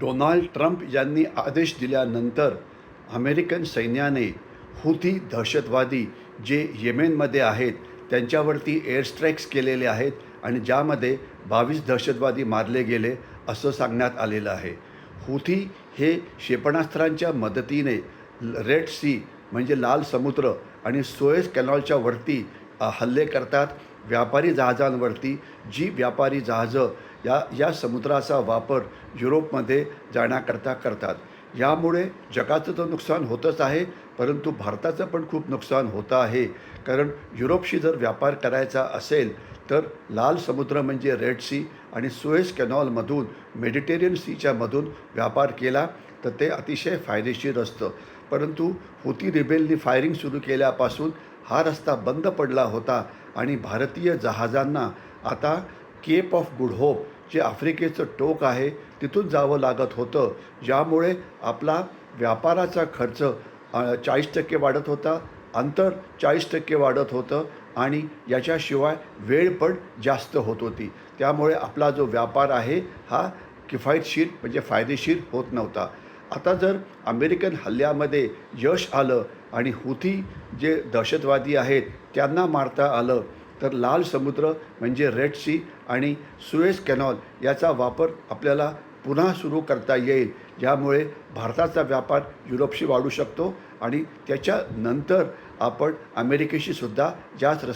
Donald Trump यांनी आदेश दिल्यानंतर अमेरिकन सैन्याने हुथी दहशतवादी जे येमेनमध्ये आहेत त्यांच्यावरती एअरस्ट्राईक्स केलेले आहेत आणि ज्यामध्ये बावीस दहशतवादी मारले गेले असं सांगण्यात आलेलं आहे. हुथी हे क्षेपणास्त्रांच्या मदतीने रेड सी म्हणजे लाल समुद्र आणि सोएस कॅनॉलच्या वरती हल्ले करतात. व्यापारी जहाजांवरती जी व्यापारी जहाजं या या समुद्राचा वापर युरोपमध्ये जाण्याकरता करतात. यामुळे जगाचं तर नुकसान होतच आहे परंतु भारताचं पण खूप नुकसान होतं आहे. कारण युरोपशी जर व्यापार करायचा असेल तर लाल समुद्र म्हणजे रेड सी आणि सुएस कॅनॉलमधून मेडिटेरियन सीच्यामधून व्यापार केला तर ते अतिशय फायदेशीर असतं. परंतु हुती रिबेलनी फायरिंग सुरू केल्यापासून हा रस्ता बंद पडला होता आणि भारतीय जहाजांना आता केप ऑफ गुड होप जे आफ्रिकेचं टोक आहे तिथून जावं लागत होतं. ज्यामुळे आपला व्यापाराचा खर्च चाळीस टक्के वाढत होता. अंतर चाळीस टक्के वाढत होतं आणि याच्याशिवाय वेळ पण जास्त होत होती. त्यामुळे आपला जो व्यापार आहे हा किफायतशीर म्हणजे फायदेशीर होत नव्हता. आता जर अमेरिकन हल्ल्यामध्ये यश आलं आणि हुथी जे दहशतवादी आहेत त्यांना मारता आलं तर लाल समुद्र म्हणजे रेड सी आणि सुएस कॅनॉल याचा वापर आपल्याला पुन्हा सुरू करता येईल ज्यामुळे भारताचा व्यापार युरोपशी वाढू शकतो आणि त्याच्यानंतर आपण अमेरिकेशी सुद्धा ज्याच रस्त्या